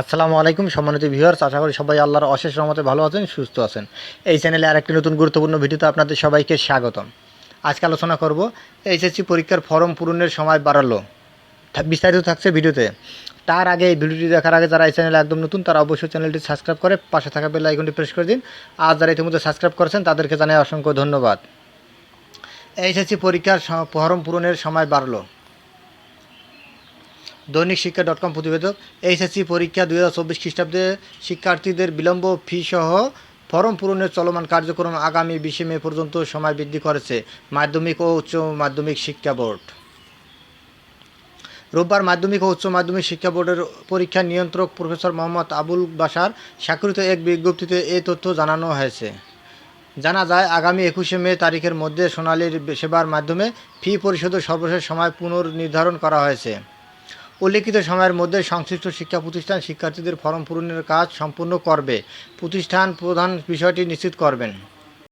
আসসালামু আলাইকুম সম্মানিত ভিউয়ার্স, আশা করি সবাই আল্লাহর অশেষ রহমতে ভালো আছেন, সুস্থ আছেন। এই চ্যানেলে আরেকটি নতুন গুরুত্বপূর্ণ ভিডিওতে আপনাদের সবাইকে স্বাগতম। আজকে আলোচনা করব এইচএসসি পরীক্ষার ফর্ম পূরণের সময় বাড়ালো। বিস্তারিত থাকছে ভিডিওতে। তার আগে এই ভিডিওটি দেখার আগে যারা এই চ্যানেলে একদম নতুন, তারা অবশ্যই চ্যানেলটি সাবস্ক্রাইব করে পাশে থাকা বেল আইকনটি প্রেস করে দিন। আর যারা ইতিমধ্যে সাবস্ক্রাইব করেছেন, তাদেরকে জানাই অসংখ্য ধন্যবাদ। এইচএসসি পরীক্ষার ফর্ম পূরণের সময় বাড়লো। দৈনিক শিক্ষা ডট কম প্রতিবেদক এইচএসসি পরীক্ষা দুই হাজার চব্বিশ খ্রিস্টাব্দে শিক্ষার্থীদের বিলম্ব ফি সহ ফরম পূরণের চলমান কার্যক্রম আগামী বিশে মে পর্যন্ত সময় বৃদ্ধি করেছে মাধ্যমিক ও উচ্চ মাধ্যমিক শিক্ষা বোর্ড। রোববার মাধ্যমিক ও উচ্চ মাধ্যমিক শিক্ষা বোর্ডের পরীক্ষা নিয়ন্ত্রক প্রফেসর মোহাম্মদ আবুল বাসার স্বাক্ষরিত এক বিজ্ঞপ্তিতে এই তথ্য জানানো হয়েছে। জানা যায়, আগামী একুশে মে তারিখের মধ্যে সোনালীর সেবার মাধ্যমে ফি পরিশোধের সর্বশেষ সময় পুনর্নির্ধারণ করা হয়েছে। উল্লিখিত সময়ের মধ্যে সংশ্লিষ্ট শিক্ষা প্রতিষ্ঠান শিক্ষার্থীদের ফরম পূরণের কাজ সম্পূর্ণ করবে। প্রতিষ্ঠান প্রধান বিষয়টি নিশ্চিত করবেন।